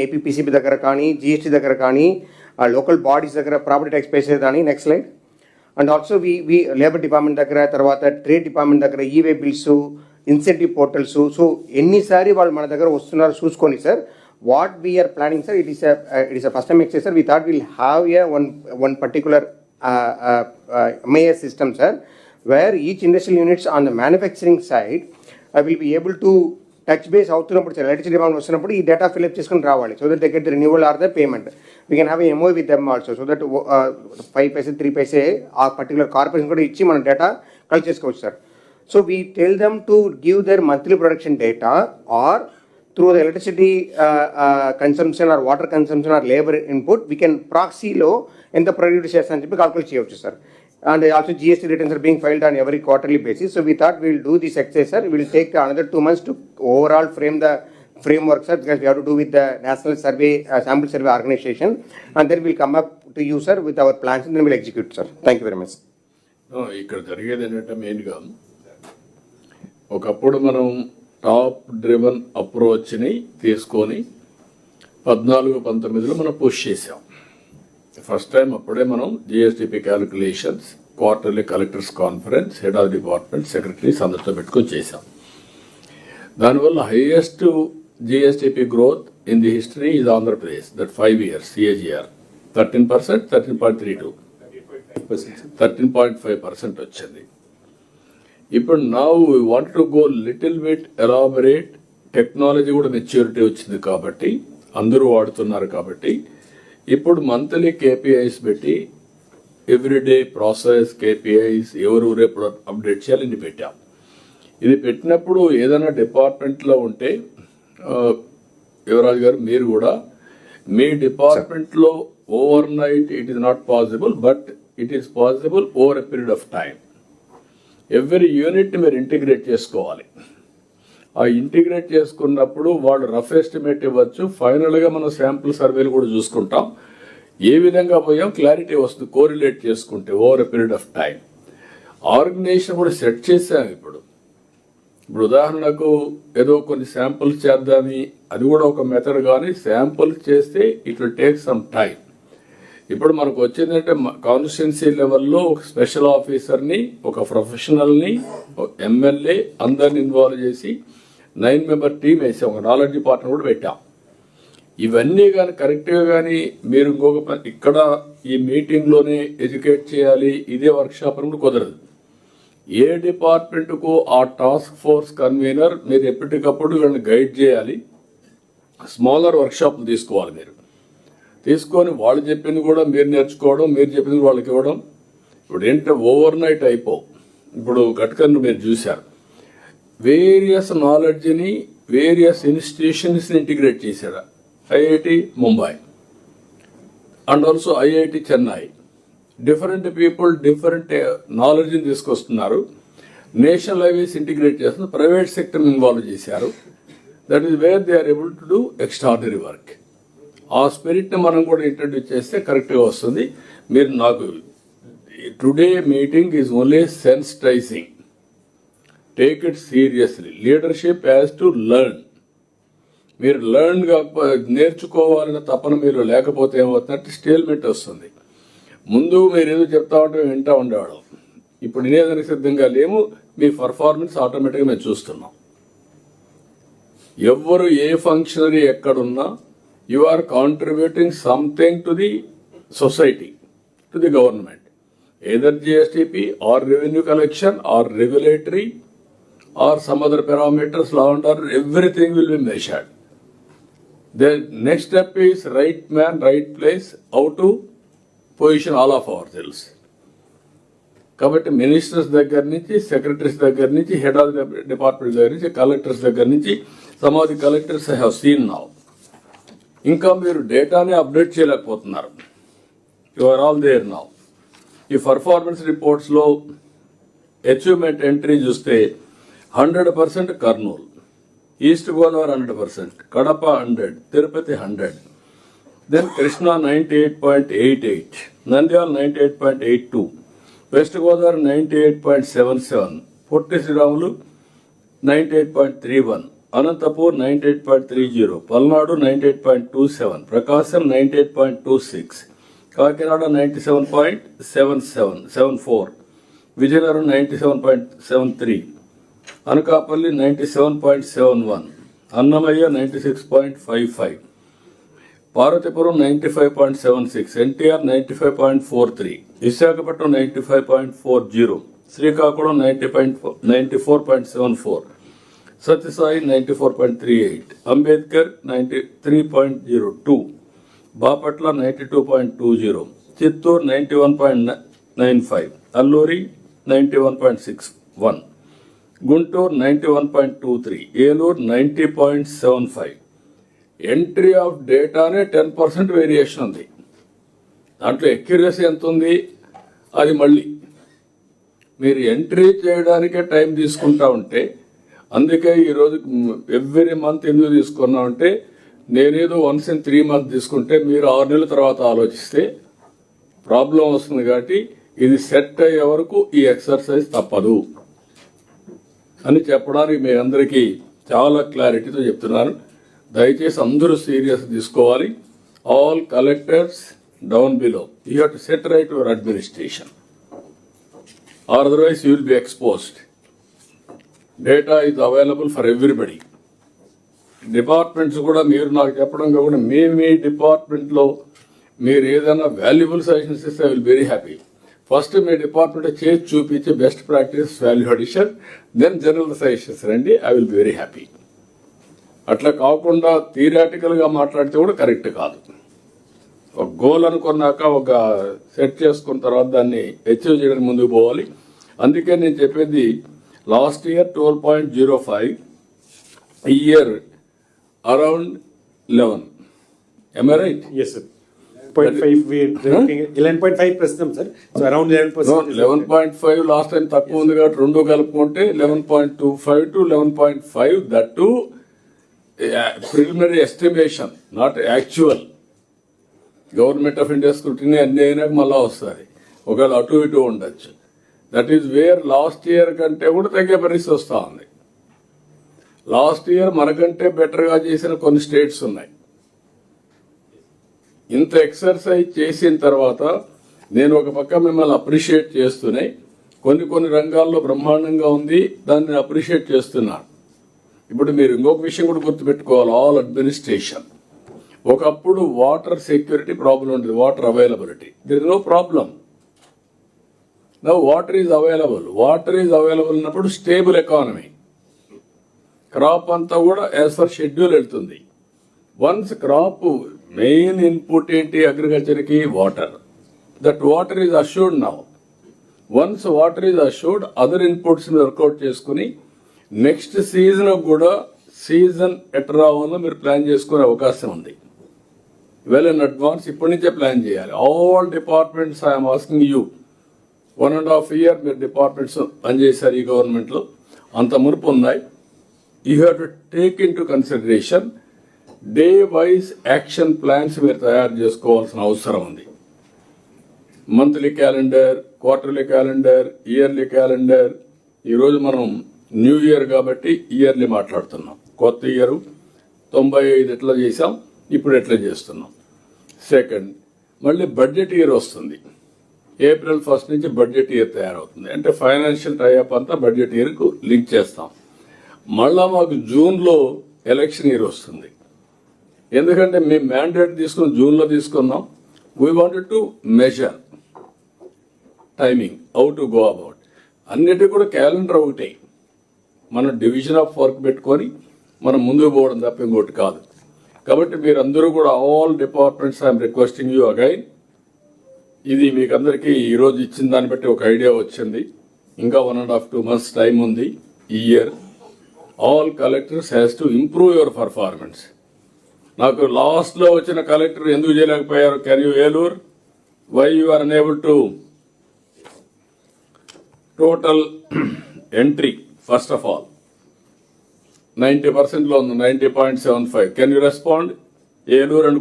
APPCB దగ్గర కానీ GST దగ్గర కానీ లోకల్ బాడీస్ దగ్గర ప్రాపర్టీ ట్యాక్స్ పే కానీ next slide and also we we labour department దగ్గర తర్వాత ట్రేడ్ డిపార్ట్మెంట్ దగ్గర e way bills incentive portals so ఎన్నిసారి వాళ్ళు మన దగ్గర వస్తున్నారు చూసుకొని sir what we are planning sir it is it is first time excise sir we thought will have a one one particular MIS system sir where each industrial units on the manufacturing side will be able to touch base అవుతున్నప్పుడు electricity demand వస్తున్నప్పుడు ఈ data fill up చేసుకుని రావాలి. So that దగ్గర renewal or the payment we can have MO with them also so that five paise three paise ఆ particular corporation కూడా ఇచ్చి మనం డేటా కలెక్ట్ చేసుకోవచ్చు sir so we tell them to give their monthly production data or through the electricity consumption or water consumption or labour input we can ప్రాక్సీలో ఎంత produce చేస్తా అని చెప్పి calculate చేయవచ్చు sir and also GST returns are being filed on every quarterly basis. So we thought we'll do this exercise, sir. We'll take another two months to overall frame the framework, sir, because we have to do with the National Survey, uh, Sample Survey Organization. And then we'll come up to you, sir, with our plans and then we'll execute, sir. Thank you very much. ఆ, ఇక్కడ జరిగేది ఏంటంటే మెయిన్గా ఒకప్పుడు మనం top driven అప్రోచ్ని తీసుకొని పద్నాలుగు పంతొమ్మిదిలో మనం పుష్ చేసాం ఫస్ట్ టైం అప్పుడే మనం GSDP calculations quarterly collectors conference head of department secretaries అందరితో పెట్టుకొని చేశాం. దానివల్ల highest GSDP growth in the history is Andhra Pradesh that five years CAGR thirteen percent thirteen point three two thirteen point five percent వచ్చింది. ఇప్పుడు నా want to go little bit elaborate technology కూడా maturity వచ్చింది కాబట్టి అందరూ వాడుతున్నారు కాబట్టి ఇప్పుడు మంత్లీ కేపీఐస్ పెట్టి ఎవ్రీడే ప్రాసెస్ కేపీఐస్ ఎవరు రేపు అప్డేట్ చేయాలి ఇన్ని పెట్టాం. ఇది పెట్టినప్పుడు ఏదైనా డిపార్ట్మెంట్లో ఉంటే యువరాజు గారు మీరు కూడా మీ డిపార్ట్మెంట్లో overnight it is not possible but it is possible over a period of time every unit మీరు ఇంటిగ్రేట్ చేసుకోవాలి. ఆ ఇంటిగ్రేట్ చేసుకున్నప్పుడు వాళ్ళు రఫ్ ఎస్టిమేట్ ఇవ్వచ్చు. ఫైనల్గా మనం శాంపుల్ సర్వేలు కూడా చూసుకుంటాం. ఏ విధంగా పోయాం? క్లారిటీ వస్తుంది. కోరిలేట్ చేసుకుంటే over a period of time organisation కూడా సెట్ చేసాం ఇప్పుడు. ఇప్పుడు ఉదాహరణకు ఏదో కొన్ని శాంపుల్స్ చేద్దామని అది కూడా ఒక మెథడ్ కానీ శాంపుల్స్ చేస్తే it will take some time ఇప్పుడు మనకు వచ్చిందంటే కాన్స్టిట్యున్సీ లెవెల్లో ఒక స్పెషల్ ఆఫీసర్ని ఒక ప్రొఫెషనల్ని ఎమ్మెల్యే అందరిని ఇన్వాల్వ్ చేసి నైన్ మెంబర్ టీం వేసాం ఒక నాలెడ్జ్ డిపార్ట్మెంట్ కూడా పెట్టాం. ఇవన్నీ కానీ కరెక్ట్గా కానీ మీరు ఇంకొక ఇక్కడ ఈ మీటింగ్లోనే ఎడ్యుకేట్ చేయాలి ఇదే వర్క్షాప్ అని కూడా కుదరదు. ఏ డిపార్ట్మెంట్కు ఆ టాస్క్ ఫోర్స్ కన్వీనర్ మీరు ఎప్పటికప్పుడు వీళ్ళని గైడ్ చేయాలి స్మాలర్ వర్క్షాప్లు తీసుకోవాలి మీరు. తీసుకొని వాళ్ళు చెప్పింది కూడా మీరు నేర్చుకోవడం మీరు చెప్పింది వాళ్ళకి ఇవ్వడం. ఇప్పుడు ఏంటంటే ఓవర్ నైట్ అయిపో ఇప్పుడు గట్కర్ను మీరు చూశారు. వేరియస్ నాలెడ్జ్ని వేరియస్ ఇన్స్టిట్యూషన్స్ని ఇంటిగ్రేట్ చేశారు IIT Mumbai. And also IIT Chennai. Different people different నాలెడ్జ్ని తీసుకొస్తున్నారు. నేషనల్ హైవేస్ ఇంటిగ్రేట్ చేస్తున్నారు. ప్రైవేట్ సెక్టర్ని ఇన్వాల్వ్ చేశారు. That is where they are able to do extraordinary work ఆ స్పిరిట్ని మనం కూడా ఇంట్రడ్యూస్ చేస్తే కరెక్ట్గా వస్తుంది. మీరు నాకు today meeting is only sensitising take it seriously leadership as to learn మీరు లెర్న్ నేర్చుకోవాలన్న తపన మీరు లేకపోతే ఏమవుతుందంటే స్టేల్మెంట్ వస్తుంది. ముందు మీరు ఏదో చెప్తా ఉంటే వింటా ఉండేవాళ్ళం. ఇప్పుడు వినేదానికి సిద్ధంగా లేము. మీ పర్ఫార్మెన్స్ ఆటోమేటిక్గా మేము చూస్తున్నాం. ఎవ్వరు ఏ ఫంక్షనరీ ఎక్కడున్నా you are contributing something to the society to the government either GSDP or revenue collection or regulatory or some other parameters law and order, everything will be measured. The next step is right man right place how to position all of our కాబట్టి ministers దగ్గర నుంచి secretaries దగ్గర నుంచి head of department దగ్గర నుంచి collectors దగ్గర నుంచి some of the collectors have seen now ఇంకా మీరు డేటాని అప్డేట్ చేయలేకపోతున్నారు. You are all there now ఈ పర్ఫార్మెన్స్ రిపోర్ట్స్లో అచీవ్మెంట్ ఎంట్రీ చూస్తే hundred percent Kurnool East Godavari hundred percent Kadapa hundred Tirupati hundred then Krishna ninety eight point eight eight Nandyal ninety eight point eight two West Godavari ninety eight point seven seven Potti Sriramulu ninety eight point three one Anantapur ninety eight point three zero Palnadu ninety eight point two seven Prakasam ninety eight point two six Kakinada ninety seven point seven seven seven four Vizianagaram ninety seven point seven three Anakapalli ninety seven point seven one Annamayya ninety six point five five Parvathipuram ninety five point seven six NTR ninety five point four three Visakhapatnam ninety five point four zero Srikakulam ninety point ninety four point seven four Sathya Sai ninety four point three eight Ambedkar ninety three point zero two Bapatla ninety two point two zero Chittoor ninety one point nine five Alluri ninety one point six one. Guntur ninety one point two three Eluru ninety point seven five. Entry of డేటానే ten percent variation ఉంది. దాంట్లో accuracy ఎంత ఉంది అది మళ్ళీ. మీరు entry చేయడానికే time తీసుకుంటా ఉంటే అందుకే ఈరోజు ఎవ్రీ మంత్ ఎందుకు తీసుకున్నామంటే నేనేదో వన్స్ ఇన్ త్రీ మంత్ తీసుకుంటే మీరు ఆరు నెలల తర్వాత ఆలోచిస్తే ప్రాబ్లం వస్తుంది కాబట్టి ఇది సెట్ అయ్యే వరకు ఈ ఎక్సర్సైజ్ తప్పదు. అని చెప్పడానికి మీ అందరికీ చాలా క్లారిటీతో చెప్తున్నాను. దయచేసి అందరూ సీరియస్ తీసుకోవాలి. All collectors down below you have to set right your administration otherwise you will be exposed data is available for everybody departments కూడా మీరు నాకు చెప్పడం కాకుండా మీ మీ డిపార్ట్మెంట్లో మీరు ఏదైనా వాల్యుబుల్ సజెషన్స్ ఇస్తే I will very happy first me department చేసి చూపించి best practice value addition then general suggestions రండి I will be very happy అట్లా కాకుండా థియరాటికల్గా మాట్లాడితే కూడా కరెక్ట్ కాదు. ఒక గోల్ అనుకున్నాక ఒక సెట్ చేసుకున్న తర్వాత దాన్ని అచీవ్ చేయడానికి ముందుకు పోవాలి. అందుకే నేను చెప్పేది last year twelve point zero five year around eleven right yes sir Five percent, sir. So around eleven percent. Eleven point five last time తక్కువ ఉంది కాబట్టి రెండు కలుపుకుంటే eleven point two five to eleven point five that to preliminary estimation not actual government of India scrutiny అన్ని అయినాక మళ్ళా వస్తుంది. ఒకవేళ అటు ఇటు ఉండొచ్చు. That is where last year కంటే కూడా తగ్గే పరిస్థితి వస్తూ ఉంది. లాస్ట్ ఇయర్ మనకంటే బెటర్గా చేసిన కొన్ని స్టేట్స్ ఉన్నాయి. ఇంత ఎక్సర్సైజ్ చేసిన తర్వాత నేను ఒక పక్క మిమ్మల్ని అప్రిషియేట్ చేస్తూనే కొన్ని కొన్ని రంగాల్లో బ్రహ్మాండంగా ఉంది దాన్ని అప్రిషియేట్ చేస్తున్నాను. ఇప్పుడు మీరు ఇంకొక విషయం కూడా గుర్తుపెట్టుకోవాలి ఆల్ అడ్మినిస్ట్రేషన్. ఒకప్పుడు వాటర్ సెక్యూరిటీ ప్రాబ్లం ఉంటుంది water availability. There is no problem now water is available water is available ఉన్నప్పుడు స్టేబుల్ ఎకానమీ క్రాప్ అంతా కూడా యాజ్ పర్ షెడ్యూల్ వెళ్తుంది. వన్స్ క్రాప్ మెయిన్ ఇన్పుట్ ఏంటి అగ్రికల్చర్కి? Water. That water is assured now. Once water is assured other ఇన్పుట్స్ని work out చేసుకుని next season కూడా season ఎట్ రావాలో మీరు ప్లాన్ చేసుకునే అవకాశం ఉంది. వెల్ ఇన్ అడ్వాన్స్ ఇప్పటి నుంచే ప్లాన్ చేయాలి. All departments I'm asking you. One and half year మీరు డిపార్ట్మెంట్స్ పనిచేశారు ఈ గవర్నమెంట్లో. అంత మునుపు ఉన్నాయి. You have to take into consideration. Day wise action plans మీరు తయారు చేసుకోవాల్సిన అవసరం ఉంది. Monthly calendar quarterly calendar yearly calendar. ఈరోజు మనం న్యూ ఇయర్ కాబట్టి ఇయర్లీ మాట్లాడుతున్నాం. కొత్త ఇయర్ తొంభై ఐదు ఎట్లా చేసాం ఇప్పుడు ఎట్లా చేస్తున్నాం. సెకండ్ మళ్ళీ బడ్జెట్ ఇయర్ వస్తుంది. ఏప్రిల్ ఫస్ట్ నుంచి బడ్జెట్ ఇయర్ తయారవుతుంది. అంటే ఫైనాన్షియల్ టైఅప్ అంతా బడ్జెట్ ఇయర్కు లింక్ చేస్తాం. మళ్ళా మాకు జూన్లో ఎలక్షన్ ఇయర్ వస్తుంది. ఎందుకంటే మేము మ్యాండేట్ తీసుకుని జూన్లో తీసుకున్నాం. We wanted to measure timing how to go about అన్నిటి కూడా క్యాలెండర్ ఒకటే. మనం డివిజన్ ఆఫ్ వర్క్ పెట్టుకొని మనం ముందుకు పోవడం తప్ప ఇంకోటి కాదు. కాబట్టి మీరందరూ కూడా all departments I'm requesting you again ఇది మీకు అందరికీ ఈరోజు ఇచ్చిన దాన్ని బట్టి ఒక ఐడియా వచ్చింది. ఇంకా one and half two months time ఉంది. ఈ year all collectors has to improve your performance నాకు లాస్ట్లో వచ్చిన కలెక్టర్ ఎందుకు చేయలేకపోయారు? Can you Eluru? Why you are unable to total entry first of all ninety పర్సెంట్లో ఉంది ninety point seven five can you respond Eluru and